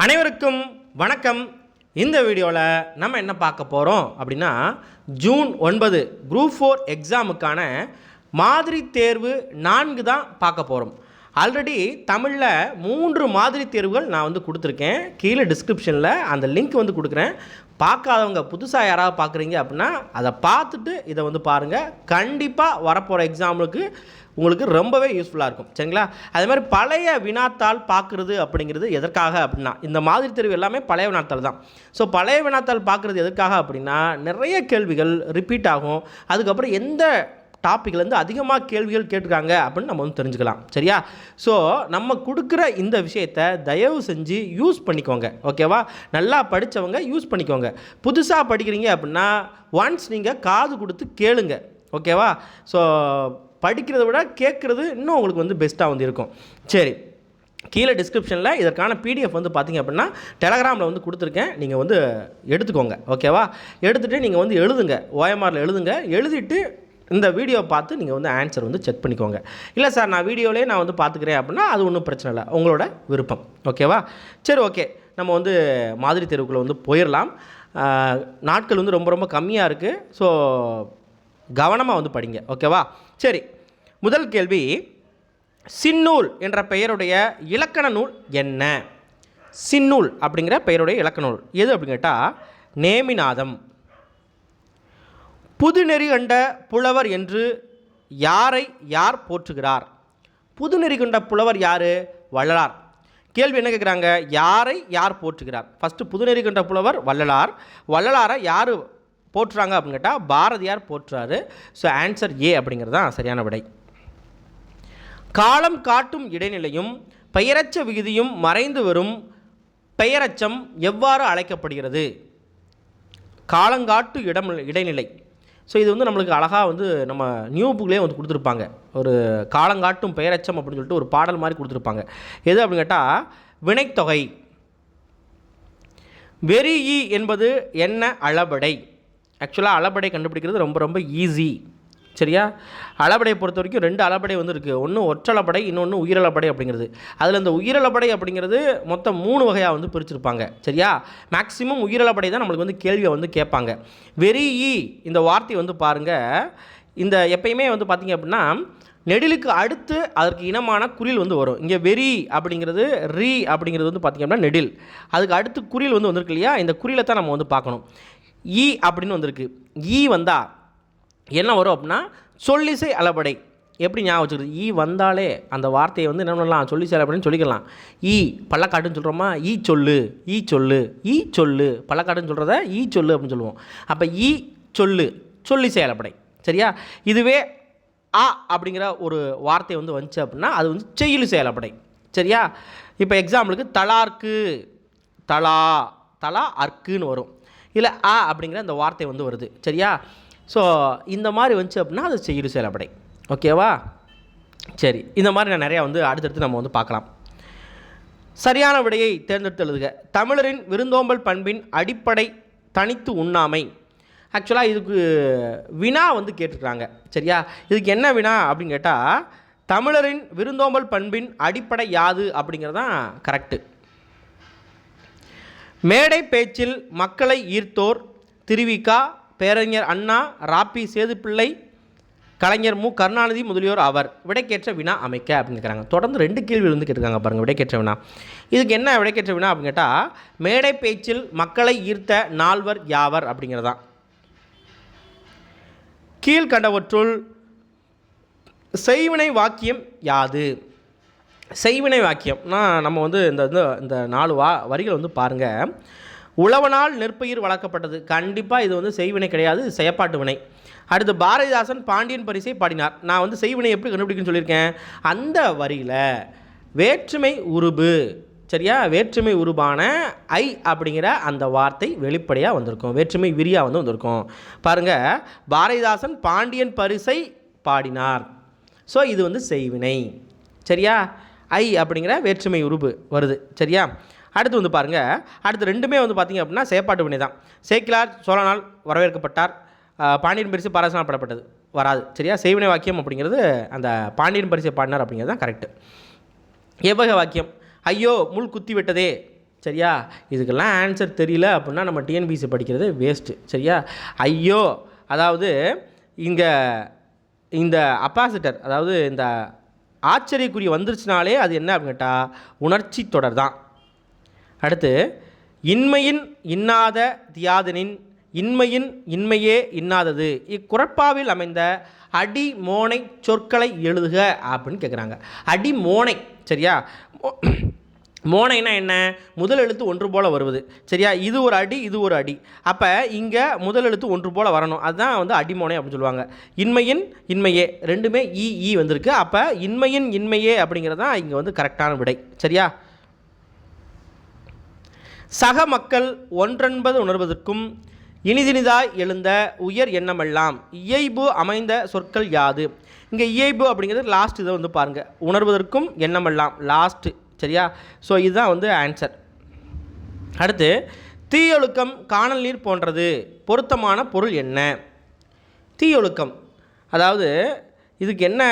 அனைவருக்கும் வணக்கம். இந்த வீடியோவில் நம்ம என்ன பார்க்க போகிறோம் அப்படின்னா ஜூன் ஒன்பது குரூப் ஃபோர் எக்ஸாமுக்கான மாதிரி தேர்வு நான்கு தான் பார்க்க போகிறோம் ஆல்ரெடி தமிழில் மூன்று மாதிரி தேர்வுகள் நான் வந்து கொடுத்துருக்கேன். கீழே டிஸ்கிரிப்ஷனில் அந்த லிங்க் வந்து கொடுக்குறேன். பார்க்காதவங்க புதுசாக யாராவது பார்க்குறீங்க அப்படின்னா அதை பார்த்துட்டு இதை வந்து பாருங்கள் கண்டிப்பாக வரப்போகிற எக்ஸாமுக்கு உங்களுக்கு ரொம்பவே யூஸ்ஃபுல்லாக இருக்கும். சரிங்களா? அதே மாதிரி பழைய வினாத்தாள் பார்க்குறது அப்படிங்கிறது எதற்காக அப்படின்னா இந்த மாதிரி தேர்வு எல்லாமே பழைய வினாத்தாள் தான். ஸோ பழைய வினாத்தாள் பார்க்குறது எதற்காக அப்படின்னா நிறைய கேள்விகள் ரிப்பீட் ஆகும். அதுக்கப்புறம் எந்த டாப்பிக்லேருந்து அதிகமாக கேள்விகள் கேட்டிருக்காங்க அப்படின்னு நம்ம வந்து தெரிஞ்சுக்கலாம். சரியா? ஸோ நம்ம கொடுக்குற இந்த விஷயத்தை தயவு செஞ்சு யூஸ் பண்ணிக்கோங்க. ஓகேவா நல்லா படித்தவங்க யூஸ் பண்ணிக்கோங்க. புதுசாக படிக்கிறீங்க அப்படின்னா ஒன்ஸ் நீங்கள் காது கொடுத்து கேளுங்க. ஓகேவா ஸோ படிக்கிறத விட கேட்குறது இன்னும் உங்களுக்கு வந்து பெஸ்ட்டாக வந்து இருக்கும். சரி கீழே டிஸ்கிரிப்ஷனில் இதற்கான பிடிஎஃப் வந்து பார்த்தீங்க அப்படின்னா டெலகிராமில் வந்து கொடுத்துருக்கேன். நீங்கள் வந்து எடுத்துக்கோங்க ஓகேவா எடுத்துகிட்டு நீங்கள் வந்து எழுதுங்க ஓஎம்ஆரில் எழுதுங்க. எழுதிட்டு இந்த வீடியோ பார்த்து நீங்கள் வந்து ஆன்சர் வந்து செக் பண்ணிக்கோங்க. இல்லை சார் நான் வீடியோலேயே நான் வந்து பார்த்துக்கிறேன் அப்படின்னா அது ஒன்றும் பிரச்சனை இல்லை. உங்களோட விருப்பம் ஓகேவா சரி ஓகே நம்ம வந்து மாதிரி தேர்வுக்குள்ளே வந்து போயிடலாம் நாட்கள் வந்து ரொம்ப ரொம்ப கம்மியாக இருக்குது ஸோ கவனமாக வந்து படிங்க ஓகேவா? சரி முதல் கேள்வி சின்னூல் என்ற பெயருடைய இலக்கண நூல் என்ன? சின்னூல் அப்படிங்கிற பெயருடைய இலக்கண நூல். எது அப்படின்னு கேட்டால் நேமிநாதம். புதுநெறி கண்ட புலவர் என்று யாரை யார் போற்றுகிறார்? புதுநெறி கண்ட புலவர் யார்? வள்ளலார். கேள்வி என்ன கேட்குறாங்க யாரை யார் போற்றுகிறார்? ஃபஸ்ட்டு புதுநெறி கண்ட புலவர் வள்ளலார். வள்ளலாரை யார் போற்றுறாங்க அப்படின்னு கேட்டால் பாரதியார் போற்றுறாரு ஸோ ஆன்சர் ஏ அப்படிங்கிறது தான் சரியான விடை. காலம் காட்டும் இடைநிலையும் பெயரச்ச விகுதியும் மறைந்து வரும் பெயரச்சம் எவ்வாறு அழைக்கப்படுகிறது? காலங்காட்டு இடம் இடைநிலை. ஸோ இது வந்து நம்மளுக்கு அழகாக வந்து நம்ம நியூ புக்லேயே வந்து கொடுத்துருப்பாங்க. ஒரு காலங்காட்டும் பெயரச்சம் அப்படின்னு சொல்லிட்டு ஒரு பாடல் மாதிரி கொடுத்துருப்பாங்க. எது அப்படின்னு கேட்டால் வினைத்தொகை. வெறி ஈ என்பது என்ன அளபடை ஆக்சுவலாக அளபடை கண்டுபிடிக்கிறது ரொம்ப ரொம்ப ஈஸி சரியா? அளபடையை பொறுத்த வரைக்கும் ரெண்டு அளபடை வந்து இருக்குது ஒன்று ஒற்றளபடை இன்னொன்று உயிரளபடை அப்படிங்கிறது. அதில் இந்த உயிரளபடை அப்படிங்கிறது மொத்தம் மூணு வகையாக வந்து பிரிச்சிருப்பாங்க. சரியா? மேக்ஸிமம் உயிரளபடை தான் நம்மளுக்கு வந்து கேள்வியை வந்து கேட்பாங்க. வெரி ஈ இந்த வார்த்தை வந்து பாருங்கள் இந்த எப்பயுமே வந்து பார்த்திங்க அப்படின்னா நெடிலுக்கு அடுத்து அதற்கு இனமான குறில் வந்து வரும். இங்கே வெரி அப்படிங்கிறது ரீ அப்படிங்கிறது வந்து பார்த்திங்க அப்படின்னா நெடில். அதுக்கு அடுத்து குறில் வந்து வந்திருக்கு இல்லையா? இந்த குறிலை தான் நம்ம வந்து பார்க்கணும். ஈ அப்படின்னு வந்திருக்கு. ஈ வந்தா என்ன வரும் அப்படின்னா சொல்லிசை அளபடை. எப்படி ஞாபகம் வச்சுக்கிறது? ஈ வந்தாலே அந்த வார்த்தையை வந்து என்ன பண்ணலாம்? சொல்லிசை அப்படின்னு சொல்லிக்கலாம். ஈ பள்ளக்காட்டுன்னு சொல்கிறோமா ஈ சொல்லு ஈ சொல்லு ஈ சொல்லு. பள்ளக்காட்டுன்னு சொல்கிறத ஈ சொல்லு அப்படின்னு சொல்லுவோம். அப்போ ஈ சொல்லு சொல்லிசை செயலப்படை சரியா? இதுவே ஆ அப்படிங்கிற ஒரு வார்த்தை வந்து வந்துச்சு அப்படின்னா அது வந்து செய்யுள் செயலப்படை சரியா? இப்போ எக்ஸாம்பிளுக்கு தலார்க்கு. தலா தலா அர்க்குன்னு வரும். இல்லை ஆ அப்படிங்கிற அந்த வார்த்தை வந்து வருது. சரியா? ஸோ இந்த மாதிரி வந்துச்சு அப்படின்னா அது செய்யுள் செயலப்படை ஓகேவா சரி இந்த மாதிரி நான் நிறையா வந்து அடுத்தடுத்து நம்ம வந்து பார்க்கலாம். சரியான விடையை தேர்ந்தெடுத்து எழுதுக. தமிழரின் விருந்தோம்பல் பண்பின் அடிப்படை தனித்து உண்ணாமை. ஆக்சுவலாக இதுக்கு வினா வந்து கேட்டிருக்காங்க சரியா? இதுக்கு என்ன வினா அப்படின்னு கேட்டால் தமிழரின் விருந்தோம்பல் பண்பின் அடிப்படை யாது அப்படிங்கிறது தான் கரெக்டு மேடை பேச்சில் மக்களை ஈர்த்தோர் திருவிக்கா பேரறிஞர் அண்ணா ராப்பி சேதுப்பிள்ளை கலைஞர் மு. கருணாநிதி முதலியோர் அவர் விடைக்கேற்ற வினா அமைக்க அப்படின்னு கேட்குறாங்க. தொடர்ந்து ரெண்டு கேள்வி வந்து கேட்டிருக்காங்க பாருங்கள் விடைக்கேற்ற வினா. இதுக்கு என்ன விடைக்கேற்ற வினா அப்படின்னு கேட்டால் மேடை பேச்சில் மக்களை ஈர்த்த நால்வர் யாவர் அப்படிங்கிறதான். கீழ்கண்டவற்றுள் செய்வினை வாக்கியம் யாது? செய்வினை வாக்கியம்னா நம்ம வந்து இந்த இந்த இந்த நாலு வா வரிகள் வந்து பாருங்கள் உழவனால் நெற்பயிர் வளர்க்கப்பட்டது. கண்டிப்பாக இது வந்து செய்வினை கிடையாது செயப்பாட்டு வினை. அடுத்து பாரதிதாசன் பாண்டியன் பரிசை பாடினார். நான் வந்து செய்வினை எப்படி கண்டுபிடிக்குன்னு சொல்லியிருக்கேன். அந்த வரியில் வேற்றுமை உருபு சரியா? வேற்றுமை உருபான ஐ அப்படிங்கிற அந்த வார்த்தை வெளிப்படையாக வந்திருக்கும். வேற்றுமை விரியாக வந்து வந்திருக்கும். பாருங்கள் பாரதிதாசன் பாண்டியன் பரிசை பாடினார். ஸோ இது வந்து செய்வினை. சரியா? ஐ அப்படிங்கிற வேற்றுமை உருபு வருது. சரியா? அடுத்து வந்து பாருங்கள் அடுத்து ரெண்டுமே வந்து பார்த்திங்க அப்படின்னா செயற்பாட்டு வினை தான். சேக்கிலார் சோழனால் வரவேற்கப்பட்டார். பாண்டியன் பரிசு பாராசனால் படப்பட்டது வராது. சரியா? செய்வினை வாக்கியம் அப்படிங்கிறது அந்த பாண்டியன் பரிசை பாடினார் அப்படிங்கிறது தான் கரெக்டு. எவ்வகை வாக்கியம். ஐயோ முள் குத்தி விட்டதே. சரியா? இதுக்கெல்லாம் ஆன்சர் தெரியல அப்படின்னா நம்ம டிஎன்பிசி படிக்கிறது வேஸ்ட்டு சரியா? ஐயோ அதாவது இங்கே இந்த அப்பாசிட்டர் அதாவது இந்த ஆச்சரியக்குறி வந்துருச்சுனாலே அது என்ன அப்படின்னு கேட்டால் உணர்ச்சி தொடர் தான் அடுத்து இன்மையின் இன்னாத தியாதனின் இன்மையின் இன்மையே இன்னாதது. இக்குறப்பாவில் அமைந்த அடி மோனை சொற்களை எழுதுக அப்படின்னு கேட்குறாங்க அடி மோனை சரியா? மோனைனா என்ன? முதல் எழுத்து ஒன்று போல வருவது. சரியா? இது ஒரு அடி இது ஒரு அடி. அப்போ இங்கே முதல் எழுத்து ஒன்று போல் வரணும். அதுதான் வந்து அடிமோனை அப்படின்னு சொல்லுவாங்க. இன்மையின் இன்மையே. ரெண்டுமே இ இ வந்திருக்கு. அப்போ இன்மையின் இன்மையே அப்படிங்கிறது தான் இங்கே வந்து கரெக்டான விடை. சரியா? சக மக்கள் ஒன்றென்பது உணர்வதற்கும் இனிதினிதாய் எழுந்த உயர் எண்ணமெல்லாம் இயைபு அமைந்த சொற்கள் யாது? இங்கே இயைபு அப்படிங்கிறது லாஸ்ட் இதை வந்து பாருங்கள் உணர்வதற்கும் எண்ணமெல்லாம் லாஸ்ட்டு சரியா? ஸோ இதுதான் வந்து ஆன்சர் அடுத்து தீயொழுக்கம் காணல் நீர் போன்றது பொருத்தமான பொருள் என்ன? தீயொழுக்கம். அதாவது இதுக்கு என்ன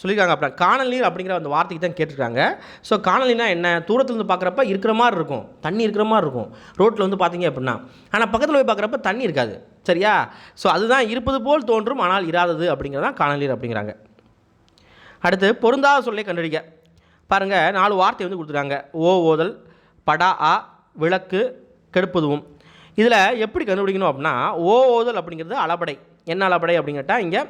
சொல்லியிருக்காங்க அப்படின்னா காணல் நீர் அப்படிங்கிற அந்த வார்த்தைக்கு தான் கேட்டிருக்காங்க. ஸோ காணல் நீர்னா என்ன? தூரத்துலேருந்து பார்க்குறப்ப இருக்கிற மாதிரி இருக்கும். தண்ணி இருக்கிற மாதிரி இருக்கும். ரோட்டில் வந்து பார்த்தீங்க அப்படின்னா. ஆனால் பக்கத்தில் போய் பார்க்குறப்ப தண்ணி இருக்காது. சரியா? ஸோ அதுதான் இருப்பது போல் தோன்றும் ஆனால் இராதது அப்படிங்கிறதான் காணல் நீர் அப்படிங்கிறாங்க. அடுத்து பொருந்தாத சொல்லை கண்டுபிடிக்க பாருங்கள் நாலு வார்த்தை வந்து கொடுத்துருக்காங்க. ஓ ஓதல் படா ஆ விளக்கு கெடுப்புதுவும். இதில் எப்படி கண்டுபிடிக்கணும் அப்படின்னா ஓ ஓதல் அப்படிங்கிறது அளபடை. என்ன அளபடை அப்படின்னு கேட்டால் இங்கே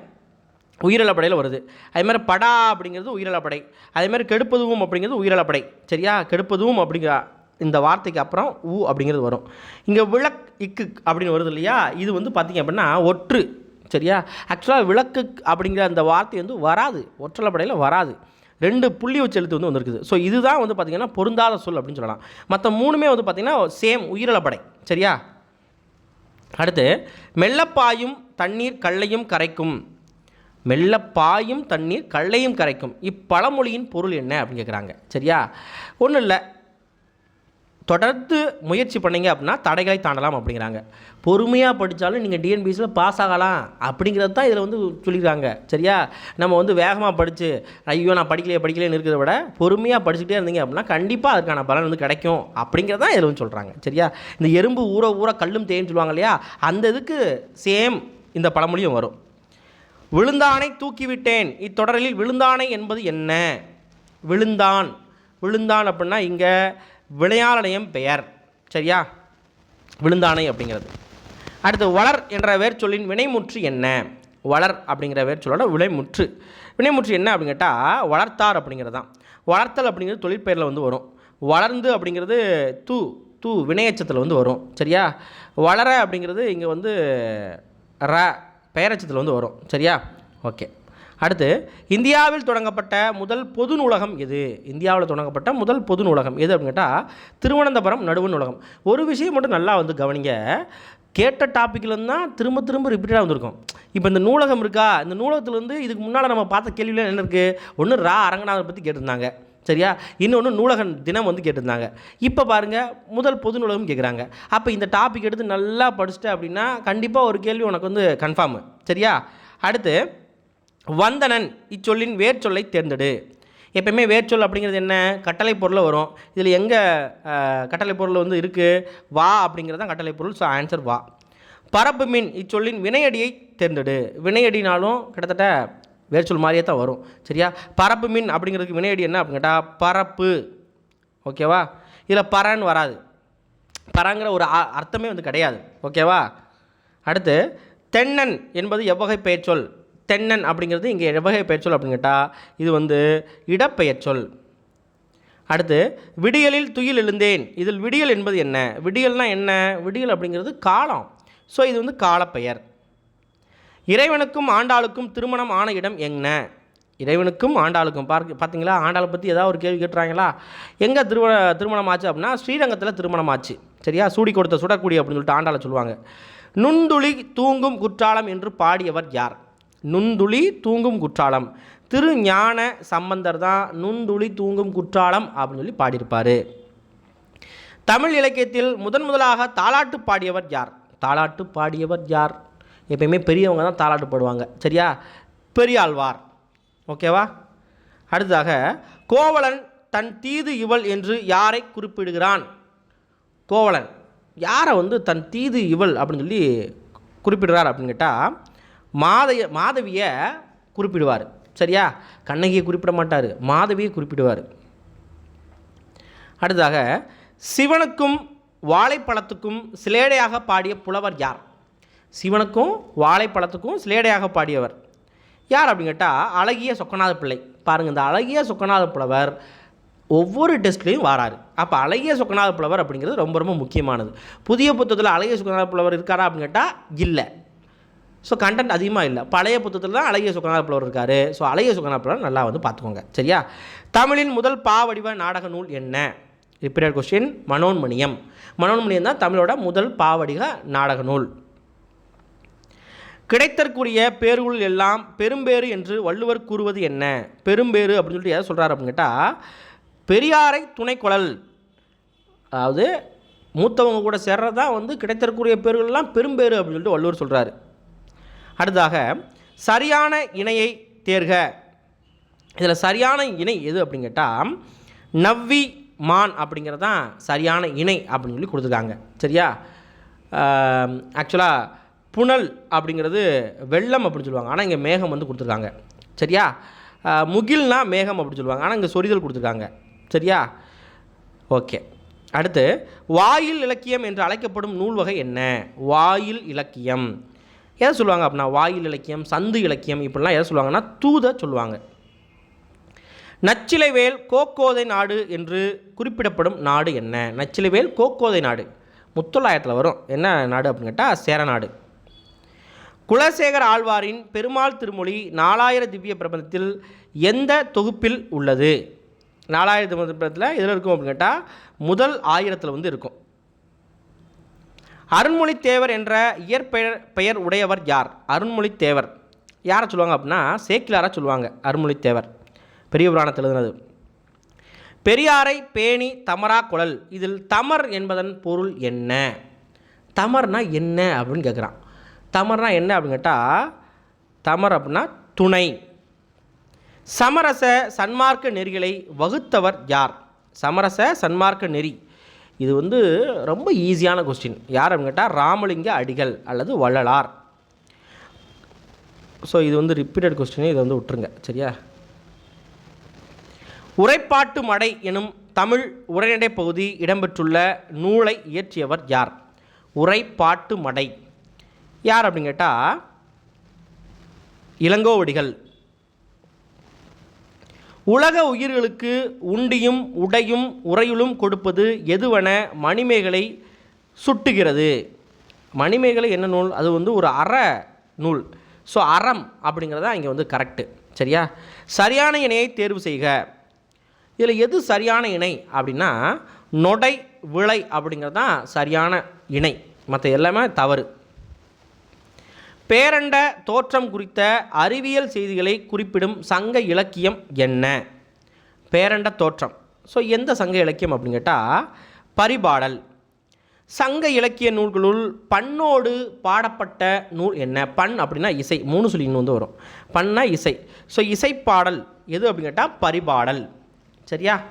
உயிரிழப்படையில் வருது. அதே மாதிரி படா அப்படிங்கிறது உயிரிழப்படை அதே மாதிரி கெடுப்பதுவும் அப்படிங்கிறது உயிரிழப்படை சரியா? கெடுப்பதுவும் அப்படிங்கிற இந்த வார்த்தைக்கு அப்புறம் ஊ அப்படிங்கிறது வரும். இங்கே விளக் இக்கு அப்படின்னு வருது இல்லையா? இது வந்து பார்த்திங்க அப்படின்னா ஒற்று. சரியா? ஆக்சுவலாக விளக்கு அப்படிங்கிற அந்த வார்த்தை வந்து வராது. ஒற்றலப்படையில் வராது. ரெண்டு புள்ளி வச்சு எழுத்து வந்து வந்திருக்குது. ஸோ இதுதான் வந்து பார்த்திங்கன்னா பொருந்தாத சொல் அப்படின்னு சொல்லலாம். மற்ற மூணுமே வந்து பார்த்திங்கன்னா சேம் உயிரிழப்படை. சரியா? அடுத்து மெல்லப்பாயும் தண்ணீர் கல்லையும் கரைக்கும். மெல்லப்பாயும் தண்ணீர் கல்லையும் கரைக்கும். இப்பழமொழியின் பொருள் என்ன அப்படின்னு கேட்குறாங்க சரியா? ஒன்றும் இல்லை தொடர்ந்து முயற்சி பண்ணீங்க அப்படின்னா தடைகளை தாண்டலாம் அப்படிங்கிறாங்க. பொறுமையாக படித்தாலும் நீங்கள் டிஎன்பிஎஸ்சியில் பாஸ் ஆகலாம். அப்படிங்கிறது தான் இதில் வந்து சொல்லியிருக்காங்க சரியா? நம்ம வந்து வேகமாக படித்து ஐயோ நான் படிக்கலையே படிக்கலையே இருக்கிறத விட பொறுமையாக படிச்சுட்டே இருந்தீங்க அப்படின்னா கண்டிப்பாக அதுக்கான பலன் வந்து கிடைக்கும். அப்படிங்கிறது தான் இதில் வந்து சொல்கிறாங்க சரியா? இந்த எறும்பு ஊற ஊற கல்லும் தேன்னு சொல்லுவாங்க இல்லையா? அந்த இதுக்கு சேம் இந்த பழமொழியும் வரும். விழுந்தானை தூக்கிவிட்டேன். இத்தொடரில் விழுந்தானை என்பது என்ன? விழுந்தான். விழுந்தான் அப்படின்னா இங்கே விளையாளனையம் பெயர். சரியா? விழுந்தானை அப்படிங்கிறது. அடுத்து வளர் என்ற வேர்ச்சொல்லின் வினைமுற்று என்ன? வளர் அப்படிங்கிற வேர்ச்சொல்லோட வினைமுற்று. வினைமுற்று என்ன அப்படின்னு கேட்டால் வளர்த்தார் அப்படிங்கிறது தான் வளர்த்தல் அப்படிங்கிறது தொழிற்பெயரில் வந்து வரும். வளர்ந்து அப்படிங்கிறது தூ தூ வினையச்சத்தில் வந்து வரும். சரியா? வளர அப்படிங்கிறது இங்கே வந்து ர பெயரச்சத்தில் வந்து வரும். சரியா? ஓகே. அடுத்து இந்தியாவில் தொடங்கப்பட்ட முதல் பொது நூலகம் எது? இந்தியாவில் தொடங்கப்பட்ட முதல் பொது நூலகம் எது அப்படின்னு கேட்டால் திருவனந்தபுரம் நடுவு நூலகம். ஒரு விஷயம் மட்டும் நல்லா வந்து கவனிங்க. கேட்ட டாப்பிக்லேருந்து தான் திரும்ப திரும்ப ரிப்பீட்டடாக வந்திருக்கும். இப்போ இந்த நூலகம் இருக்கா? இந்த நூலகத்துலேருந்து இதுக்கு முன்னால் நம்ம பார்த்த கேள்வியில் என்ன இருக்குது ஒன்று ரா. அரங்கநாதரை பற்றி கேட்டிருந்தாங்க. சரியா? இன்னொன்று நூலகன் தினம் வந்து கேட்டிருந்தாங்க. இப்போ பாருங்கள் முதல் பொது நூலகம் கேட்குறாங்க அப்போ இந்த டாபிக் எடுத்து நல்லா படிச்சுட்டேன் அப்படின்னா கண்டிப்பாக ஒரு கேள்வி உனக்கு வந்து கன்ஃபார்மு சரியா? அடுத்து வந்தனன் இச்சொல்லின் வேர்ச்சொல்லை தேர்ந்தெடு. எப்பயுமே வேர்ச்சொல் அப்படிங்கிறது என்ன? கட்டளை பொருளில் வரும். இதில் எங்கே கட்டளை பொருள் வந்து இருக்குது வா அப்படிங்கிறது தான் கட்டளை பொருள். ஸோ ஆன்சர் வா. பரப்பு மீன் இச்சொல்லின் வினையடியை தேர்ந்தெடு. வினையடினாலும் கிட்டத்தட்ட வேர்ச்சொல் மாதிரியே தான் வரும். சரியா? பரப்பு மீன் அப்படிங்கிறதுக்கு வினையடி என்ன அப்படின்னு கேட்டால் பரப்பு. ஓகேவா இதில் பறன்னு வராது. பறங்கிற ஒரு அ- அர்த்தமே வந்து கிடையாது. ஓகேவா அடுத்து தென்னன் என்பது எவ்வகை பெயர்ச்சொல். தென்னன் அப்படிங்கிறது இங்கே எவ்வகை பெயர்ச்சொல் அப்படின்னு கேட்டால் இது வந்து இடப்பெயர்ச்சொல் அடுத்து விடியலில் துயில் எழுந்தேன். இதில் விடியல் என்பது என்ன? விடியல்னால் என்ன? விடியல் அப்படிங்கிறது காலம். ஸோ இது வந்து காலப்பெயர். இறைவனுக்கும் ஆண்டாளுக்கும் திருமணம் ஆன இடம் என்ன இறைவனுக்கும் ஆண்டாளுக்கும். பார்க்க பார்த்தீங்களா ஆண்டாளை பற்றி ஏதாவது ஒரு கேள்வி கேட்டுறாங்களா? எங்கே திருமண திருமணம் ஆச்சு அப்படின்னா ஸ்ரீரங்கத்தில் திருமணம் ஆச்சு சரியா? சூடி கொடுத்த சுடக்கூடிய அப்படின்னு சொல்லிட்டு ஆண்டாளை சொல்லுவாங்க. நுண்துளி தூங்கும் குற்றாலம் என்று பாடியவர் யார்? நுண்துளி தூங்கும் குற்றாலம். திரு ஞான சம்பந்தர் தான் நுண்துளி தூங்கும் குற்றாலம் அப்படின்னு சொல்லி பாடியிருப்பார். தமிழ் இலக்கியத்தில் முதன் முதலாக தாலாட்டு பாடியவர் யார்? தாலாட்டு பாடியவர் யார்? எப்பயுமே பெரியவங்க தான் தாலாட்டு பாடுவாங்க. சரியா? பெரியாழ்வார். ஓகேவா? அடுத்ததாக கோவலன் தன் தீது இவள் என்று யாரை குறிப்பிடுகிறான்? கோவலன். யாரை வந்து தன் தீது இவள் அப்படின்னு சொல்லி குறிப்பிடுறார் அப்படின்னு கேட்டால் மாதைய மாதவியை குறிப்பிடுவார். சரியா? கண்ணகியை குறிப்பிட மாட்டார். மாதவியை குறிப்பிடுவார். அடுத்ததாக சிவனுக்கும் வாழைப்பழத்துக்கும் சிலேடையாக பாடிய புலவர் யார்? சிவனுக்கும் வாழைப்பழத்துக்கும் சிலேடையாக பாடியவர் யார் அப்படின்னு கேட்டால் அழகிய சொக்கநாத பிள்ளை. பாருங்கள் இந்த அழகிய சொக்கநாத புலவர் ஒவ்வொரு டெஸ்ட்லேயும் வராரு. அப்போ அழகிய சொக்கநாத புலவர் அப்படிங்கிறது ரொம்ப ரொம்ப முக்கியமானது. புதிய புத்தகத்தில் அழகிய சொக்கநாத புலவர் இருக்காரா அப்படின்னு கேட்டால் இல்லை. ஸோ கண்டென்ட் அதிகமாக இல்லை. பழைய புத்தகத்தில் தான் அழகிய சுக்கநாத புலவர் இருக்கார். ஸோ அழகிய சுக்கநாத புலவர் நல்லா வந்து பார்த்துக்கோங்க. சரியா? தமிழின் முதல் பாவடிவ நாடக நூல் என்ன? Repeated question Manonmaniam. மனோன்மணியம் தான் தமிழோட முதல் பாவடிக நாடக நூல். கிடைத்தற்குரிய பேர்கள் எல்லாம் பெரும்பேறு என்று வள்ளுவர் கூறுவது என்ன? பெரும்பேறு அப்படின்னு சொல்லிட்டு எதை சொல்கிறார் அப்படின்னு கேட்டால் பெரியாரை துணைக்குழல். அதாவது மூத்தவங்க கூட சேர்றது தான் வந்து கிடைத்தற்குரிய பேர்கள்லாம் பெரும்பேறு அப்படின்னு சொல்லிட்டு வள்ளுவர் சொல்கிறாரு அடுத்ததாக சரியான இணையை தேர்க. இதில் சரியான இணை எது அப்படின்னு கேட்டால் நவ்வி மான் அப்படிங்கிறது தான் சரியான இணை அப்படின்னு சொல்லி கொடுத்துருக்காங்க. சரியா? ஆக்சுவலாக புனல் அப்படிங்கிறது வெள்ளம் அப்படின்னு சொல்லுவாங்க. ஆனால் இங்கே மேகம் வந்து கொடுத்துருக்காங்க. சரியா? முகில்னா மேகம் அப்படின்னு சொல்லுவாங்க. ஆனால் இங்கே சொரிதல் கொடுத்துருக்காங்க. சரியா? ஓகே. அடுத்து வாயில் இலக்கியம் என்று அழைக்கப்படும் நூல் வகை என்ன? வாயில் இலக்கியம். எதை சொல்லுவாங்க அப்படின்னா வாயில் இலக்கியம் சந்து இலக்கியம் இப்படிலாம் எதை சொல்லுவாங்கன்னா தூத சொல்லுவாங்க. நச்சிலைவேல் கோக்கோதை நாடு என்று குறிப்பிடப்படும் நாடு என்ன? நச்சிலைவேல் கோக்கோதை நாடு. முத்தொள்ளாயிரத்தில் வரும். என்ன நாடு அப்படின்னு கேட்டால் சேரநாடு குலசேகர ஆழ்வாரின் பெருமாள் திருமொழி நாலாயிர திவ்ய பிரபந்தத்தில் எந்த தொகுப்பில் உள்ளது? நாலாயிர திவ்ய பிரபந்தத்தில் எதில் இருக்கும் அப்படின்னு கேட்டால் முதல் ஆயிரத்தில் வந்து இருக்கும். அருண்மொழித்தேவர் என்ற இயற்பெயர் பெயர் உடையவர் யார்? அருண்மொழித்தேவர். யாரை சொல்லுவாங்க அப்படின்னா சேக்கிலாராக சொல்லுவாங்க அருண்மொழித்தேவர். பெரிய புராணத்தில் எழுதுனது. பெரியாரை பேணி தமரா குழல். இதில் தமர் என்பதன் பொருள் என்ன? தமர்னா என்ன அப்படின்னு கேட்குறான். தமர்னா என்ன அப்படின்னு கேட்டால் தமர் அப்படின்னா துணை. சமரச சன்மார்க்க நெறிகளை வகுத்தவர் யார்? சமரச சன்மார்க்க நெறி. இது வந்து ரொம்ப ஈஸியான கொஸ்டின் யார் அப்படின்னு கேட்டால் ராமலிங்க அடிகள் அல்லது வள்ளலார். ஸோ இது வந்து ரிப்பீட்டட் கொஸ்டினே இதை வந்து விட்டுருங்க. சரியா? உரைப்பாட்டு மடை எனும் தமிழ் உரைநடை பகுதி இடம்பெற்றுள்ள நூலை இயற்றியவர் யார்? உரைப்பாட்டு மடை. யார் அப்படின்னு கேட்டால் இளங்கோவடிகள். உலக உயிர்களுக்கு உண்டியும் உடையும் உறையுளும் கொடுப்பது எதுவென மணிமேகலை சுட்டுகிறது. மணிமேகலை என்ன நூல்? அது வந்து ஒரு அற நூல். ஸோ அறம் அப்படிங்கிறது தான் இங்கே வந்து கரெக்டு சரியா? சரியான இணையை தேர்வு செய்க. இதில் எது சரியான இணை அப்படின்னா நொடை விளை அப்படிங்கிறது தான் சரியான இணை. மற்ற எல்லாமே தவறு. பேரண்ட தோற்றம் குறித்த அறிவியல் செய்திகளை குறிப்பிடும் சங்க இலக்கியம் என்ன? பேரண்ட தோற்றம். ஸோ எந்த சங்க இலக்கியம் அப்படின்னு கேட்டால் பரிபாடல். சங்க இலக்கிய நூல்களுள் பண்ணோடு பாடப்பட்ட நூல் என்ன? பண் அப்படின்னா இசை. மூணு சொல்லி வந்து வரும். பண்ணா இசை. ஸோ இசைப்பாடல் எது அப்படின்னு கேட்டால் பரிபாடல். சரியா?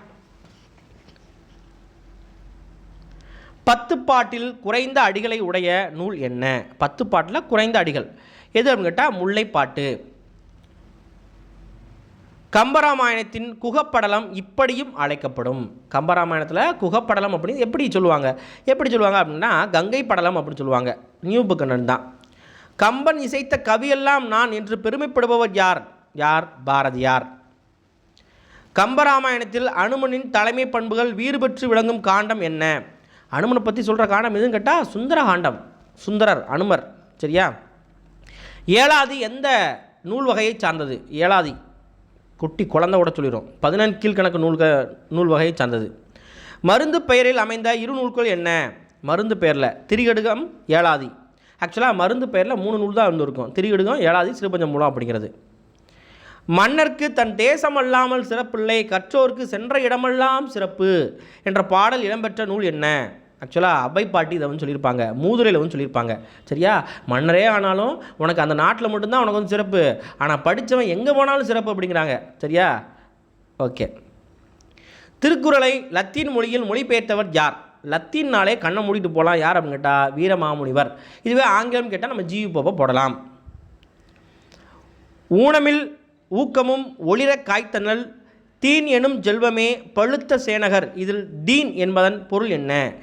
பத்து பாட்டில் குறைந்த அடிகளை உடைய நூல் என்ன? பத்து பாட்டில் குறைந்த அடிகள். எது அப்படின்னு கேட்டால் முல்லைப்பாட்டு. கம்பராமாயணத்தின் குகப்படலம் இப்படியும் அழைக்கப்படும். கம்பராமாயணத்தில் குகப்படலம் அப்படின்னு எப்படி சொல்லுவாங்க? எப்படி சொல்லுவாங்க அப்படின்னா கங்கை படலம் அப்படின்னு சொல்லுவாங்க. நியூ புக்கனன் தான். கம்பன் இசைத்த கவியெல்லாம் நான் என்று பெருமைப்படுபவர் யார்? யார்? பாரதியார். கம்பராமாயணத்தில் அனுமனின் தலைமை பண்புகள் வீறு பெற்று விளங்கும் காண்டம் என்ன? அனுமனை பற்றி சொல்கிற காண்டம் எதுன்னு கேட்டால் சுந்தர காண்டம் சுந்தரர் அனுமர் சரியா? ஏழாதி எந்த நூல் வகையை சார்ந்தது? ஏழாதி. குட்டி குழந்தை கூட சொல்லிடும் பதினெண் கீழ்கணக்கு நூல்க நூல் வகையை சார்ந்தது. மருந்து பெயரில் அமைந்த இரு நூல்கள் என்ன? மருந்து பெயரில் திரிகடுகம் ஏழாதி. ஆக்சுவலாக மருந்து பெயரில் மூணு நூல் தான் வந்து இருக்கும் திரிகடுகம் ஏழாதி சிறுபஞ்சம் மூலம் அப்படிங்கிறது. மன்னர்க்கு தன் தேசம் அல்லாமல் சிறப்பில்லை கற்றோர்க்கு சென்ற இடமெல்லாம் சிறப்பு என்ற பாடல் இடம்பெற்ற நூல் என்ன? ஆக்சுவலாக அபை பாட்டி இதை வந்து சொல்லியிருப்பாங்க. மூதுரையில் வந்து சொல்லியிருப்பாங்க. சரியா? மன்னரே ஆனாலும் உனக்கு அந்த நாட்டில் மட்டும்தான் உனக்கு வந்து சிறப்பு. ஆனால் படித்தவன் எங்கே போனாலும் சிறப்பு அப்படிங்கிறாங்க. சரியா? ஓகே. திருக்குறளை லத்தீன் மொழியில் மொழிபெயர்த்தவர் யார்? லத்தீன்னாலே கண்ணை மூடிட்டு போகலாம் யார் அப்படின்னு கேட்டால் வீரமாமுனிவர். இதுவே ஆங்கிலம் கேட்டால் நம்ம ஜியு போப்பை போடலாம். ஊனமில் ஊக்கமும் ஒளிர காய்த்தனல் தீன் எனும் செல்வமே பழுத்த சேனகர். இதில் தீன் என்பதன் பொருள் என்ன?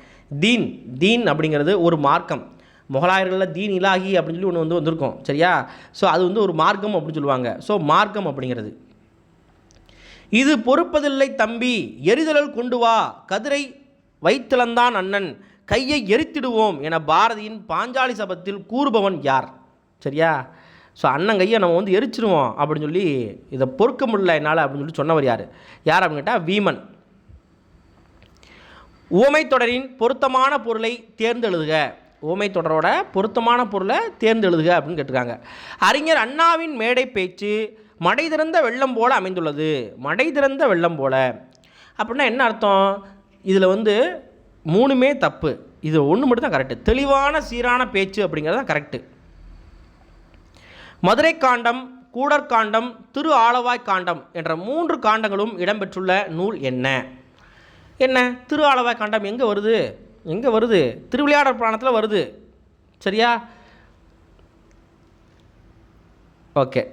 தீன் தீன் அப்படிங்கிறது ஒரு மார்க்கம். முகலாயர்களில் தீன் இலாகி அப்படின்னு சொல்லி ஒன்று வந்து வந்திருக்கும். சரியா? ஸோ அது வந்து ஒரு மார்க்கம் அப்படின்னு சொல்லுவாங்க. ஸோ மார்க்கம் அப்படிங்கிறது. இது பொறுப்பதில்லை தம்பி எரிதலல் கொண்டு வா கதிரை வைத்திலந்தான் அண்ணன் கையை எரித்திடுவோம் என பாரதியின் பாஞ்சாலி சபத்தில் கூறுபவன் யார்? சரியா? ஸோ அண்ணன் கையை நம்ம வந்து எரிச்சிடுவோம் அப்படின்னு சொல்லி இதை பொறுக்க முடியல என்னால் அப்படின்னு சொல்லி சொன்னவர் யார்? யார் அப்படின்னு கேட்டால் வீமன். ஊமை தொடரின் பொருத்தமான பொருளை தேர்ந்தெழுதுக. உவமை தொடரோட பொருத்தமான பொருளை தேர்ந்தெழுதுக அப்படின்னு கேட்டிருக்காங்க. அறிஞர் அண்ணாவின் மேடை பேச்சு மடை திறந்த வெள்ளம் போல அமைந்துள்ளது. மடை திறந்த வெள்ளம் போல. அப்படின்னா என்ன அர்த்தம்? இதில் வந்து மூணுமே தப்பு. இது ஒன்று மட்டும் தான் கரெக்டு தெளிவான சீரான பேச்சு அப்படிங்கிறது தான் கரெக்டு மதுரை காண்டம் கூடற்காண்டம் திரு ஆளவாய் காண்டம் என்ற மூன்று காண்டங்களும் இடம்பெற்றுள்ள நூல் என்ன? என்ன? திரு காண்டம் எங்கே வருது? எங்கே வருது? திருவிளையாடற் புராணத்தில் வருது. சரியா? ஓகே.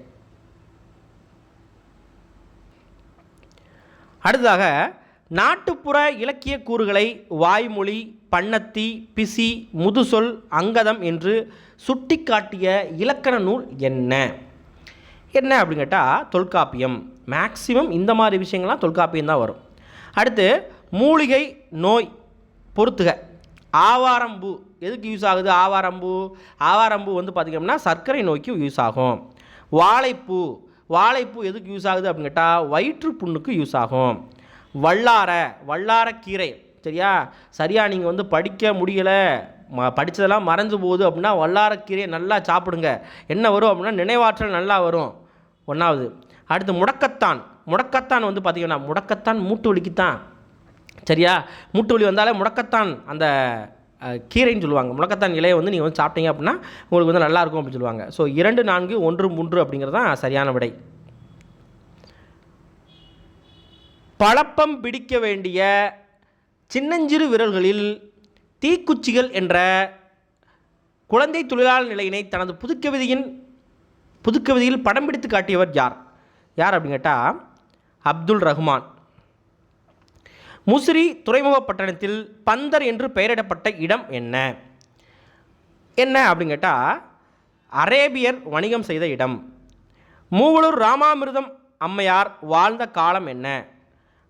அடுத்ததாக நாட்டுப்புற இலக்கிய கூறுகளை வாய்மொழி பண்ணத்தி பிசி முதுசொல் அங்கதம் என்று சுட்டிக்காட்டிய இலக்கண நூல் என்ன? என்ன அப்படின்னு கேட்டால் தொல்காப்பியம். மேக்சிமம் இந்த மாதிரி விஷயங்கள்லாம் தொல்காப்பியம் தான் வரும். அடுத்து மூலிகை நோய் பொறுத்துக ஆவாரம்பூ. எதுக்கு யூஸ் ஆகுது ஆவாரம்பூ? ஆவாரம்பூ வந்து பார்த்திங்கன்னா சர்க்கரை நோய்க்கு யூஸ் ஆகும். வாழைப்பூ. வாழைப்பூ எதுக்கு யூஸ் ஆகுது அப்படின்னு கேட்டால் வயிற்று புண்ணுக்கு யூஸ் ஆகும். வல்லார. வல்லாரக்கீரை சரியா? சரியாக நீங்கள் வந்து படிக்க முடியலை ம படித்ததெல்லாம் மறைஞ்சு போகுது அப்படின்னா வல்லாரக்கீரையை நல்லா சாப்பிடுங்க. என்ன வரும் அப்படின்னா நினைவாற்றல் நல்லா வரும். ஒன்றாவது அடுத்து முடக்கத்தான். முடக்கத்தான் வந்து பார்த்திங்கன்னா முடக்கத்தான் மூட்டு வலிக்குத்தான். சரியா? மூட்டு வலி வந்தாலே முடக்கத்தான் அந்த கீரைன்னு சொல்லுவாங்க. முடக்கத்தான் இலையை வந்து நீங்கள் வந்து சாப்பிட்டீங்க அப்படின்னா உங்களுக்கு வந்து நல்லாயிருக்கும் அப்படின்னு சொல்லுவாங்க. ஸோ இரண்டு நான்கு ஒன்று மூன்று அப்படிங்கிறது தான் சரியான விடை. பழப்பம் பிடிக்க வேண்டிய சின்னஞ்சிறு விரல்களில் தீக்குச்சிகள் என்ற குழந்தை தொழிலாளர் நிலையினை தனது புதுக்கவிதையின் புதுக்கவிதையில் படம் பிடித்து காட்டியவர் யார்? யார் அப்படின்னு கேட்டால் அப்துல் ரஹ்மான். முசிறி துறைமுக பட்டணத்தில் பந்தர் என்று பெயரிடப்பட்ட இடம் என்ன? என்ன அப்படின்னு கேட்டால் அரேபியர் வணிகம் செய்த இடம். மூவலூர் ராமாமிர்தம் அம்மையார் வாழ்ந்த காலம் என்ன?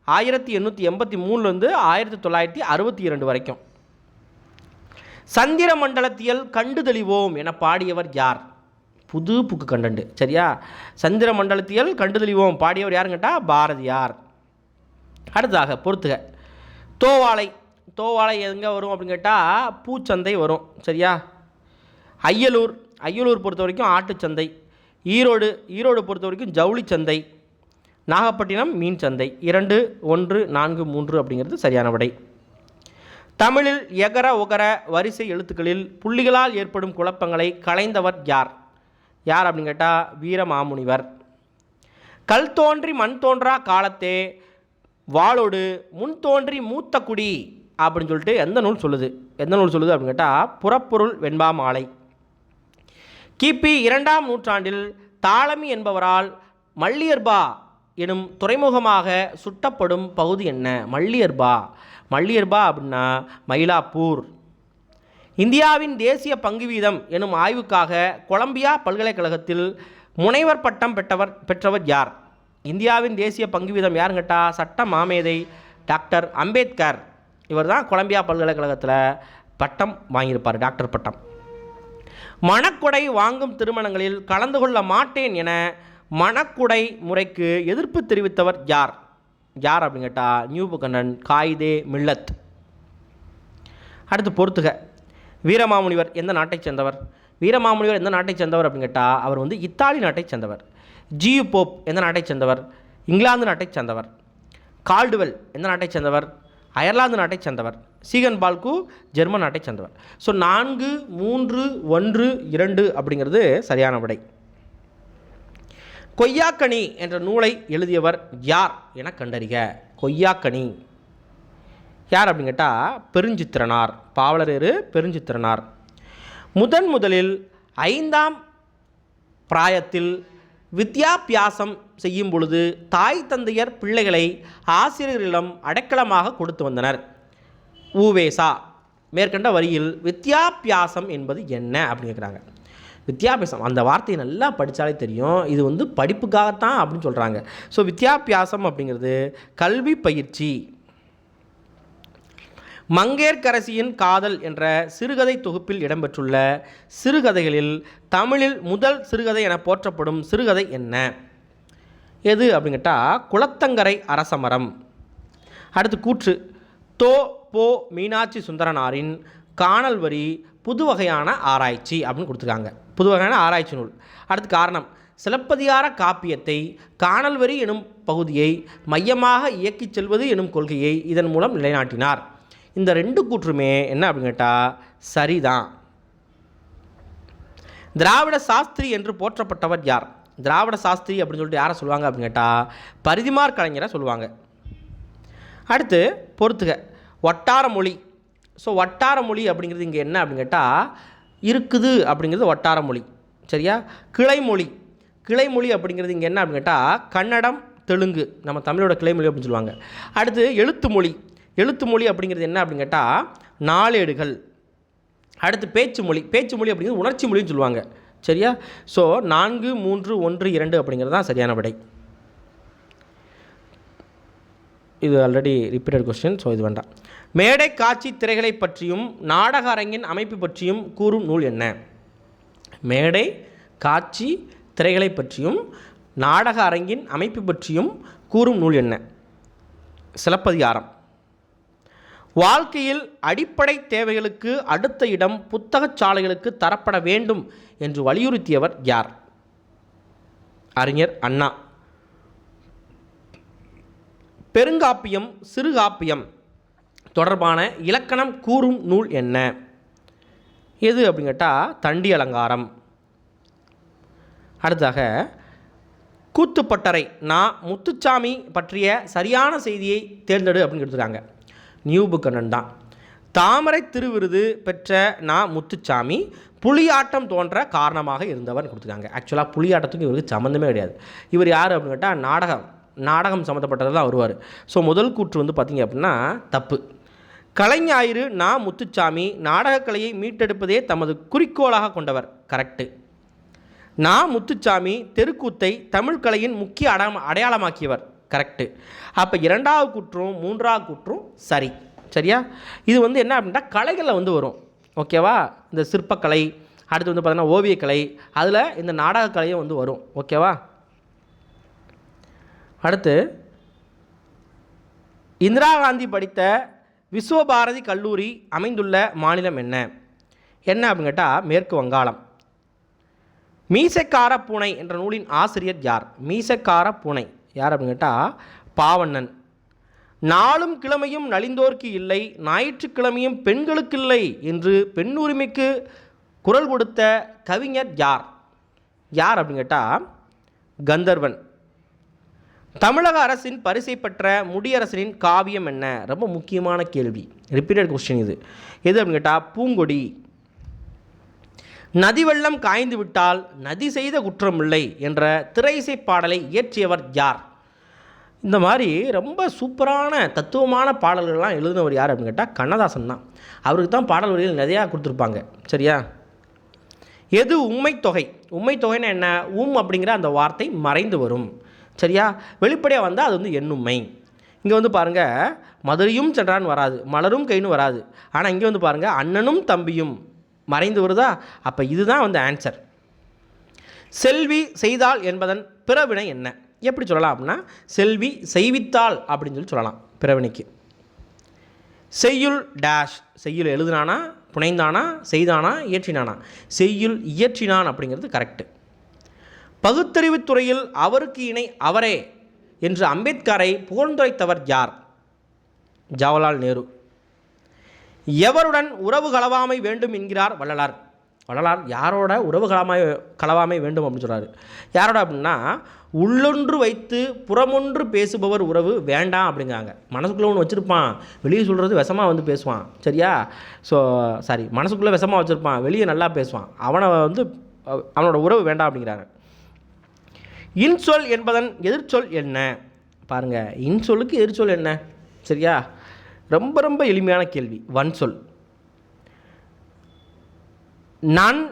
ஆயிரத்தி எண்ணூற்றி எண்பத்தி மூணுலேருந்து ஆயிரத்தி தொள்ளாயிரத்தி அறுபத்தி இரண்டு வரைக்கும். சந்திர மண்டலத்தியல் கண்டு தெளிவோம் என பாடியவர் யார்? புது புக்கு கண்டண்டு சரியா? சந்திர மண்டலத்தியல் கண்டு தெளிவோம் பாடியவர் யாருன்னு கேட்டால் பாரதியார். அடுத்ததாக பொறுத்துக. தோவாளை தோவாளை எங்கே வரும் அப்படின்னு கேட்டால் பூச்சந்தை வரும் சரியா? ஐயலூர் ஐயலூர் பொறுத்த வரைக்கும் ஆட்டுச்சந்தை. ஈரோடு ஈரோடு பொறுத்த வரைக்கும் ஜவுளி சந்தை நாகப்பட்டினம் மீன் சந்தை இரண்டு ஒன்று நான்கு மூன்று அப்படிங்கிறது சரியான விடை. தமிழில் எகர ஒகர வரிசை எழுத்துக்களில் புள்ளிகளால் ஏற்படும் குழப்பங்களை களைந்தவர் யார்? யார் அப்படின்னு கேட்டால் வீரமாமுனிவர். கல் தோன்றி மண் தோன்றா காலத்தே வாளோடு முன் தோன்றி மூத்த குடி அப்படின்னு சொல்லிட்டு எந்த நூல் சொல்லுது? எந்த நூல் சொல்லுது அப்படின்னு கேட்டால் புறப்பொருள் வெண்பா மாலை கிபி இரண்டாம் நூற்றாண்டில் தாளமி என்பவரால் மல்லியர்பா எனும் துறைமுகமாக சுட்டப்படும் பகுதி என்ன? மல்லியர்பா மல்லியர்பா அப்படின்னா மயிலாப்பூர். இந்தியாவின் தேசிய பங்கு வீதம் எனும் ஆய்வுக்காக கொலம்பியா பல்கலைக்கழகத்தில் முனைவர் பட்டம் பெற்றவர் பெற்றவர் யார்? இந்தியாவின் தேசிய பங்கு வீதம் யாருன்னு கேட்டால் சட்ட மாமேதை டாக்டர் அம்பேத்கர். இவர் தான் கொலம்பியா பல்கலைக்கழகத்தில் பட்டம் வாங்கியிருப்பார் டாக்டர் பட்டம். மணக்குடை வாங்கும் திருமணங்களில் கலந்து கொள்ள மாட்டேன் என மணக்குடை முறைக்கு எதிர்ப்பு தெரிவித்தவர் யார்? யார் அப்படின்னு கேட்டால் நியூபுகண்ணன் காயிதே மில்லத். அடுத்து பொறுத்துக. வீரமாமுனிவர் எந்த நாட்டைச் சேர்ந்தவர்? வீரமாமுனிவர் எந்த நாட்டைச் சேர்ந்தவர் அப்படின்னு கேட்டால் அவர் வந்து இத்தாலி நாட்டைச் சேர்ந்தவர். ஜியு போப் எந்த நாட்டைச் சேர்ந்தவர்? இங்கிலாந்து நாட்டைச் சேர்ந்தவர். கால்டுவெல் எந்த நாட்டைச் சேர்ந்தவர்? அயர்லாந்து நாட்டைச் சேர்ந்தவர். சீகன் பால்கு ஜெர்மன் நாட்டைச் சேர்ந்தவர். ஸோ நான்கு மூன்று ஒன்று இரண்டு அப்படிங்கிறது சரியான விடை. கொய்யாக்கனி என்ற நூலை எழுதியவர் யார் என கண்டறிக. கொய்யாக்கனி. யார் அப்படின்னு கேட்டால் பெருஞ்சித்திரனார். பாவலரேறு பெருஞ்சித்திரனார். முதன் முதலில் ஐந்தாம் பிராயத்தில் வித்யாபியாசம் செய்யும் பொழுது தாய் தந்தையர் பிள்ளைகளை ஆசிரியர்களிடம் அடைக்கலமாக கொடுத்து வந்தனர். ஊவேசா மேற்கண்ட வரியில் வித்யாபியாசம் என்பது என்ன அப்படின்னு கேட்குறாங்க. வித்யாபியாசம் அந்த வார்த்தையை நல்லா படித்தாலே தெரியும். இது வந்து படிப்புக்காகத்தான் அப்படின்னு சொல்கிறாங்க ஸோ வித்யாபியாசம் அப்படிங்கிறது கல்வி பயிற்சி மங்கேற்கரசியின் காதல் என்ற சிறுகதை தொகுப்பில் இடம்பெற்றுள்ள சிறுகதைகளில் தமிழில் முதல் சிறுகதை என போற்றப்படும் சிறுகதை என்ன? எது அப்படின்னு கேட்டால் குளத்தங்கரை அரசமரம். அடுத்து கூற்று தோ போ மீனாட்சி சுந்தரனாரின் காணல் வரி புது வகையான ஆராய்ச்சி அப்படின்னு கொடுத்துருக்காங்க. புது வகையான ஆராய்ச்சி நூல். அடுத்து காரணம் சிலப்பதிகார காப்பியத்தை காணல் வரி எனும் பகுதியை மையமாக இயக்கிச் செல்வது எனும் கொள்கையை இதன் மூலம் நிலைநாட்டினார். இந்த ரெண்டு கூற்றுமே என்ன அப்படின்னு கேட்டால் சரிதான். திராவிட சாஸ்திரி என்று போற்றப்பட்டவர் யார்? திராவிட சாஸ்திரி அப்படின்னு சொல்லிட்டு யாரை சொல்லுவாங்க அப்படின்னு கேட்டால் பரிதிமார் கலைஞரை சொல்லுவாங்க. அடுத்து பொறுத்துக. வட்டார மொழி. ஸோ வட்டார மொழி அப்படிங்கிறது இங்கே என்ன அப்படின்னு கேட்டால் இருக்குது அப்படிங்கிறது வட்டார மொழி. சரியா? கிளைமொழி கிளைமொழி அப்படிங்கிறது இங்கே என்ன அப்படின்னு கேட்டால் கன்னடம் தெலுங்கு. நம்ம தமிழோட கிளைமொழி அப்படின்னு சொல்லுவாங்க. அடுத்து எழுத்து மொழி. எழுத்து மொழி அப்படிங்கிறது என்ன அப்படின்னு கேட்டால் நாளேடுகள். அடுத்து பேச்சு மொழி. பேச்சு மொழி அப்படிங்கிறது உணர்ச்சி மொழின்னு சொல்லுவாங்க. சரியா? ஸோ நான்கு மூன்று ஒன்று இரண்டு அப்படிங்கிறது தான் சரியான விடை. இது ஆல்ரெடி ரிப்பீட்டட் கொஸ்டின் ஸோ இது வேண்டாம். மேடை காட்சி திரைகளை பற்றியும் நாடக அரங்கின் அமைப்பு பற்றியும் கூறும் நூல் என்ன? மேடை காட்சி திரைகளை பற்றியும் நாடக அரங்கின் அமைப்பு பற்றியும் கூறும் நூல் என்ன? சிலப்பதிகாரம். வாழ்க்கையில் அடிப்படை தேவைகளுக்கு அடுத்த இடம் புத்தகச் சாலைகளுக்கு தரப்பட வேண்டும் என்று வலியுறுத்தியவர் யார்? அறிஞர் அண்ணா. பெருங்காப்பியம் சிறுகாப்பியம் தொடர்பான இலக்கணம் கூறும் நூல் என்ன? எது அப்படின்னு கேட்டால் தண்டி அலங்காரம். அடுத்தாக கூத்துப்பட்டறை நான் முத்துச்சாமி பற்றிய சரியான செய்தியை தேர்ந்தெடு அப்படின்னு கொடுத்துருக்காங்க நியூ தான் தாமரை திருவிருது பெற்ற நான் முத்துச்சாமி புலியாட்டம் தோன்ற காரணமாக இருந்தவர் கொடுத்துருக்காங்க. ஆக்சுவலாக புலியாட்டத்துக்கு இவருக்கு சம்மந்தமே கிடையாது. இவர் யார் அப்படின்னு கேட்டால் நாடகம். நாடகம் சம்மந்தப்பட்டது தான் வருவார். ஸோ முதல் கூற்று வந்து பார்த்திங்க அப்படின்னா தப்பு. கலைஞாயிறு நா. முத்துச்சாமி நாடகக்கலையை மீட்டெடுப்பதே தமது குறிக்கோளாக கொண்டவர். கரெக்டு நா. முத்துச்சாமி தெருக்கூத்தை தமிழ் கலையின் முக்கிய அட அடையாளமாக்கியவர். கரெக்டு அப்போ இரண்டாவது குற்றும் மூன்றாவது குற்றும் சரி. சரியா? இது வந்து என்ன அப்படின்னா கலைகளில் வந்து வரும். ஓகேவா இந்த சிற்பக்கலை அடுத்து வந்து பார்த்தீங்கன்னா ஓவியக்கலை அதில் இந்த நாடகக்கலையும் வந்து வரும். ஓகேவா அடுத்து இந்திரா காந்தி படித்த விஸ்வபாரதி கல்லூரி அமைந்துள்ள மாநிலம் என்ன? என்ன அப்படின்னு கேட்டால் மேற்கு வங்காளம். மீசக்கார பூனை என்ற நூலின் ஆசிரியர் யார்? மீசக்கார பூனை. யார் அப்படின்னு கேட்டால் பாவண்ணன். நாளும் கிழமையும் நலிந்தோர்க்கு இல்லை ஞாயிற்றுக்கிழமையும் பெண்களுக்கு இல்லை என்று பெண் உரிமைக்கு குரல் கொடுத்த கவிஞர் யார்? யார் அப்படின்னு கேட்டால் கந்தர்வன். தமிழக அரசின் பரிசை பெற்ற முடியரசனின் காவியம் என்ன? ரொம்ப முக்கியமான கேள்வி. ரிப்பீட்டட் கொஸ்டின் இது. எது அப்படின்னு கேட்டால் பூங்கொடி. நதி வெள்ளம் காய்ந்து விட்டால் நதி செய்த குற்றமில்லை என்ற திரைசை பாடலை இயற்றியவர் யார்? இந்த மாதிரி ரொம்ப சூப்பரான தத்துவமான பாடல்கள்லாம் எழுதினவர் யார் அப்படின்னு கேட்டால் கண்ணதாசன் தான். அவருக்கு தான் பாடல் வரிகள் நிறையா கொடுத்துருப்பாங்க. சரியா? எது உண்மை தொகை? உண்மை தொகைன்னா என்ன? உம் அப்படிங்கிற அந்த வார்த்தை மறைந்து வரும். சரியா? வெளிப்படையாக வந்தால் அது வந்து எண்ணுமை இங்கே வந்து பாருங்கள் மதுரையும் சென்றான் வராது மலரும் கைன்னு வராது. ஆனால் இங்கே வந்து பாருங்கள் அண்ணனும் தம்பியும். மறைந்து வருதா அப்போ இதுதான் வந்து ஆன்சர் செல்வி செய்தாள் என்பதன் பிறவினை என்ன? எப்படி சொல்லலாம் அப்படின்னா செல்வி செய்வித்தாள் அப்படின்னு சொல்லி சொல்லலாம் பிறவினைக்கு. செய்யுள் டேஷ் செய்யுள் எழுதுனானா புனைந்தானா செய்தானா இயற்றினானா? செய்யுள் இயற்றினான் அப்படிங்கிறது கரெக்டு பகுத்தறிவுத் துறையில் அவருக்கு இணை அவரே என்று அம்பேத்கரை புகழ்ந்துரைத்தவர் யார்? ஜவஹர்லால் நேரு. எவருடன் உறவு கலவாமை வேண்டும் என்கிறார் வள்ளலார். வள்ளலார் யாரோட உறவு கலமாய் கலவாமை வேண்டும் அப்படின்னு சொல்கிறாரு யாரோட அப்படின்னா உள்ளொன்று வைத்து புறமொன்று பேசுபவர் உறவு வேண்டாம் அப்படிங்கிறாங்க. மனசுக்குள்ளே ஒன்று வச்சுருப்பான். வெளியே சொல்கிறது விஷமாக வந்து பேசுவான். சரியா? ஸோ சாரி மனசுக்குள்ளே விஷமாக வச்சுருப்பான். வெளியே நல்லா பேசுவான். அவனை வந்து அவனோட உறவு வேண்டாம் அப்படிங்கிறாங்க இன்சொல் என்பதன் எதிர்ச்சொல் என்ன? பாருங்கள் இன்சொல்லுக்கு எதிர்ச்சொல் என்ன? சரியா? ரொம்ப ரொம்ப எளிமையான கேள்வி வன்சொல் நன்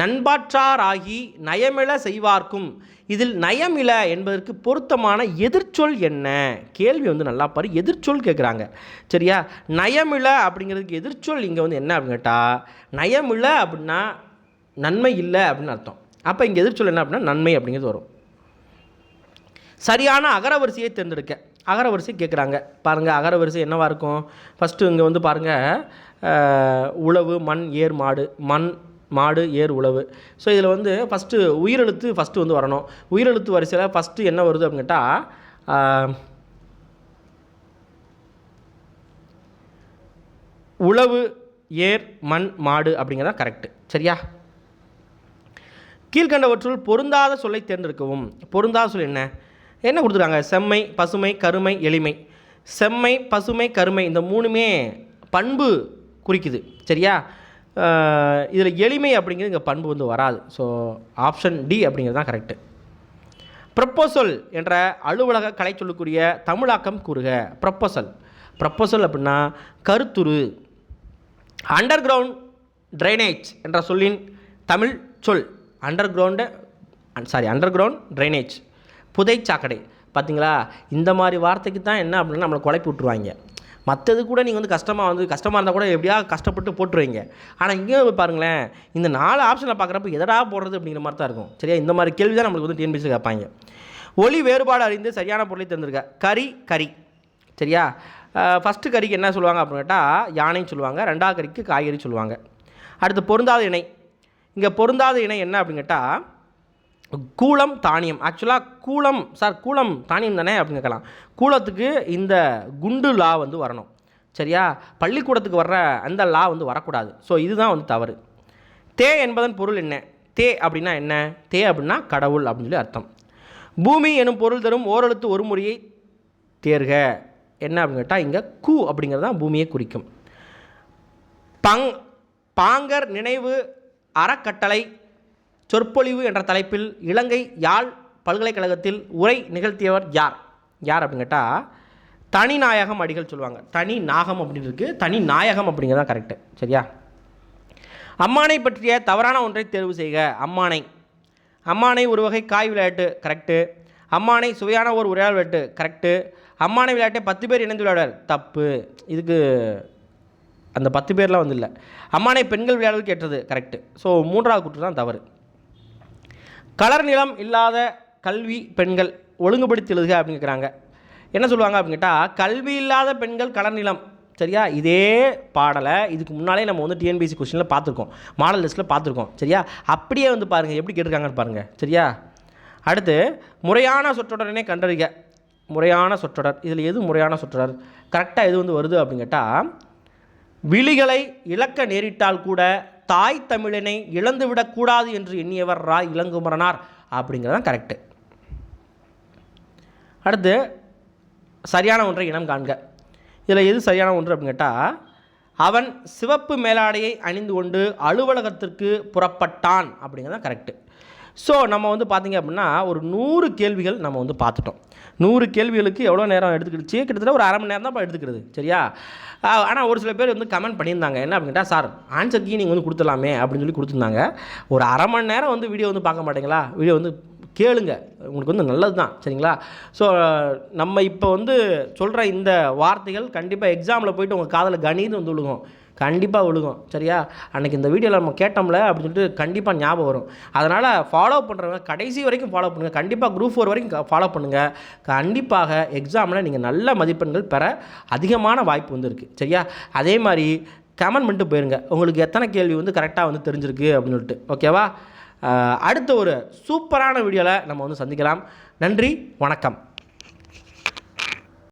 நண்பாற்றாராகி நயமிழ செய்வார்க்கும். இதில் நயமிழ என்பதற்கு பொருத்தமான எதிர்ச்சொல் என்ன? கேள்வி வந்து நல்லா பாரு எதிர்ச்சொல் கேட்குறாங்க சரியா? நயமிழ அப்படிங்கிறதுக்கு எதிர்ச்சொல் இங்கே வந்து என்ன அப்படின்னு கேட்டால் நயமிழ அப்படின்னா நன்மை இல்லை அப்படின்னு அர்த்தம். அப்போ இங்கே எதிர்ச்சொல் என்ன அப்படின்னா நன்மை அப்படிங்கிறது வரும். சரியான அகரவரிசையை தேர்ந்தெடுக்க. அகரவரிசை கேட்குறாங்க. பாருங்கள் அகரவரிசை என்னவாக இருக்கும்? ஃபஸ்ட்டு இங்கே வந்து பாருங்கள் உழவு மண் ஏர் மாடு. மண் மாடு ஏர் உழவு. ஸோ இதில் வந்து ஃபஸ்ட்டு உயிரெழுத்து ஃபஸ்ட்டு வந்து வரணும். உயிரெழுத்து வரிசையில் ஃபஸ்ட்டு என்ன வருது அப்படின்னு கேட்டால் உழவு ஏர் மண் மாடு அப்படிங்கிறதா கரெக்டு சரியா? கீழ்கண்டவற்றுள் பொருந்தாத சொல்லை தேர்ந்தெடுக்கவும். பொருந்தாத சொல் என்ன? என்ன கொடுத்துருக்காங்க? செம்மை பசுமை கருமை எளிமை. செம்மை பசுமை கருமை இந்த மூணுமே பண்பு குறிக்குது. சரியா? இதில் எளிமை அப்படிங்கிறது இங்கே பண்பு வந்து வராது. ஸோ ஆப்ஷன் டி அப்படிங்கிறது தான் கரெக்டு ப்ரப்போசல் என்ற அலுவலக கலை சொல்லக்கூடிய தமிழாக்கம் கூறுக. ப்ரப்போசல் ப்ரப்போசல் அப்படின்னா கருத்துரு அண்டர் கிரவுண்ட் ட்ரைனேஜ் என்ற சொல்லின் தமிழ் சொல். Under ground sorry under ground drainage புதை சாக்கடை பார்த்தீங்களா இந்த மாதிரி வார்த்தைக்கு தான் என்ன அப்படின்னா நம்மளை குழப்பி விட்ருவாங்க மற்றது கூட நீங்கள் வந்து கஷ்டமாக வந்து கஷ்டமாக இருந்தால் கூட எப்படியா கஷ்டப்பட்டு போட்டுருவீங்க. ஆனால் இங்கே பாருங்களேன் இந்த நாலு ஆப்ஷனில் பார்க்குறப்ப எதடா போடுறது அப்படிங்கிற மாதிரி தான் இருக்கும். சரியா? இந்த மாதிரி கேள்வி தான் நம்மளுக்கு வந்து டிஎன்பிசி கேட்பாங்க. ஒளி வேறுபாடு அறிந்து சரியான பொருளை தந்திருக்க கறி கறி. சரியா? ஃபஸ்ட்டு கறிக்கு என்ன சொல்லுவாங்க அப்படின்னு கேட்டால் யானைன்னு சொல்லுவாங்க. ரெண்டாவது கறிக்கு காய்கறி சொல்லுவாங்க. அடுத்து பொருந்தாத இணை. இங்கே பொருந்தாத இணை என்ன அப்படின்னு கேட்டால் கூலம் தானியம். ஆக்சுவலாக கூலம் சார் கூலம் தானியம் தானே அப்படின்னு கேட்கலாம். கூலத்துக்கு இந்த குண்டு லா வந்து வரணும். சரியா? பள்ளிக்கூடத்துக்கு வர்ற அந்த லா வந்து வரக்கூடாது. ஸோ இதுதான் வந்து தவறு. தே என்பதன் பொருள் என்ன? தே அப்படின்னா என்ன? தே அப்படின்னா கடவுள் அப்படின்னு சொல்லி அர்த்தம். பூமி எனும் பொருள் தரும் ஓரெழுத்து ஒரு முறையை தேர்க. என்ன அப்படின்னு கேட்டால் இங்கே கூ அப்படிங்கிறது தான் பூமியை குறிக்கும். பங் பாங்கர் நினைவு அறக்கட்டளை சொற்பொழிவு என்ற தலைப்பில் இலங்கை யாழ் பல்கலைக்கழகத்தில் உரை நிகழ்த்தியவர் யார்? யார் அப்படின்னு கேட்டால் தனி நாயகம் அடிகள் சொல்லுவாங்க. தனி நாகம் அப்படின்னு இருக்குது தனி நாயகம் அப்படிங்கிறது தான் கரெக்டு சரியா? அம்மானை பற்றிய தவறான ஒன்றை தேர்வு செய்க. அம்மானை. அம்மானை ஒரு வகை காய் விளையாட்டு கரெக்டு அம்மானை சுவையான ஒரு உரையாடல் விளையாட்டு கரெக்டு அம்மானை விளையாட்டை பத்து பேர் இணைந்து விளையாடுவார். தப்பு. இதுக்கு அந்த பத்து பேர்லாம் வந்து இல்லை. அம்மானை பெண்கள் விளையாடல் கேட்டது கரெக்டு ஸோ மூன்றாவது குற்றம் தான் தவறு. கலர் நிலம் இல்லாத கல்வி பெண்கள் ஒழுங்குபடுத்தி எழுதுக அப்படின்னு கேட்குறாங்க என்ன சொல்லுவாங்க அப்படின்னு கேட்டால் கல்வி இல்லாத பெண்கள் கலர் நிலம் சரியா? இதே பாடலை இதுக்கு முன்னாலே நம்ம வந்து டிஎன்பிசி கொஸ்டினில் பார்த்துருக்கோம். மாடல் லிஸ்ட்டில் பார்த்துருக்கோம். சரியா? அப்படியே வந்து பாருங்கள் எப்படி கேட்டிருக்காங்கன்னு பாருங்கள் சரியா? அடுத்து முறையான சொற்றொடரினை கண்டறிக. முறையான சொற்றொடர். இதில் எது முறையான சொற்றொடர்? கரெக்டாக எது வந்து வருது அப்படின்னு கேட்டால் விழிகளை இழக்க நேரிட்டால் கூட தாய் தமிழினை இழந்துவிடக்கூடாது என்று எண்ணியவர் ரா இளங்குமரனார். அப்படிங்கிறதான் கரெக்டு அடுத்து சரியான ஒன்றை இனம் காண்க. இதில் எது சரியான ஒன்று அப்படின்னு கேட்டால் அவன் சிவப்பு மேலாடையை அணிந்து கொண்டு அலுவலகத்திற்கு புறப்பட்டான் அப்படிங்கிறது கரெக்டு ஸோ நம்ம வந்து பார்த்திங்க அப்படின்னா ஒரு நூறு கேள்விகள் நம்ம வந்து பார்த்துட்டோம். நூறு கேள்விகளுக்கு எவ்வளோ நேரம் எடுத்துக்கிடுச்சு? கிட்டத்தட்ட ஒரு அரை மணி நேரம் தான் எடுத்துக்கிறது சரியா? ஆனால் ஒரு சில பேர் வந்து கமெண்ட் பண்ணியிருந்தாங்க. என்ன அப்படின்னு கேட்டால் சார் ஆன்சர் கீ நீங்கள் வந்து கொடுத்துடலாமே அப்படின்னு சொல்லி கொடுத்துருந்தாங்க. ஒரு அரை மணி நேரம் வந்து வீடியோ வந்து பார்க்க மாட்டீங்களா? வீடியோ வந்து கேளுங்க. உங்களுக்கு வந்து நல்லது தான் சரிங்களா? ஸோ நம்ம இப்போ வந்து சொல்கிற இந்த வார்த்தைகள் கண்டிப்பாக எக்ஸாமில் போயிட்டு உங்கள் காதில் கணின்னு வந்து விழுகும். கண்டிப்பாக விழுகும். சரியா? அன்றைக்கி இந்த வீடியோவில் நம்ம கேட்டோம்ல அப்படின்னு சொல்லிட்டு கண்டிப்பாக ஞாபகம் வரும். அதனால் ஃபாலோ பண்ணுறவங்க கடைசி வரைக்கும் ஃபாலோ பண்ணுங்கள் கண்டிப்பாக குரூப் ஃபோர் வரைக்கும் ஃபாலோ பண்ணுங்கள் கண்டிப்பாக எக்ஸாமில் நீங்கள் நல்ல மதிப்பெண்கள் பெற அதிகமான வாய்ப்பு வந்து இருக்குது சரியா? அதே மாதிரி கமெண்ட் பண்ணிட்டு போயிருங்க. உங்களுக்கு எத்தனை கேள்வி வந்து கரெக்டாக வந்து தெரிஞ்சிருக்கு அப்படின்னு சொல்லிட்டு. ஓகேவா அடுத்த ஒரு சூப்பரான வீடியோவில் நம்ம வந்து சந்திக்கலாம். நன்றி வணக்கம்.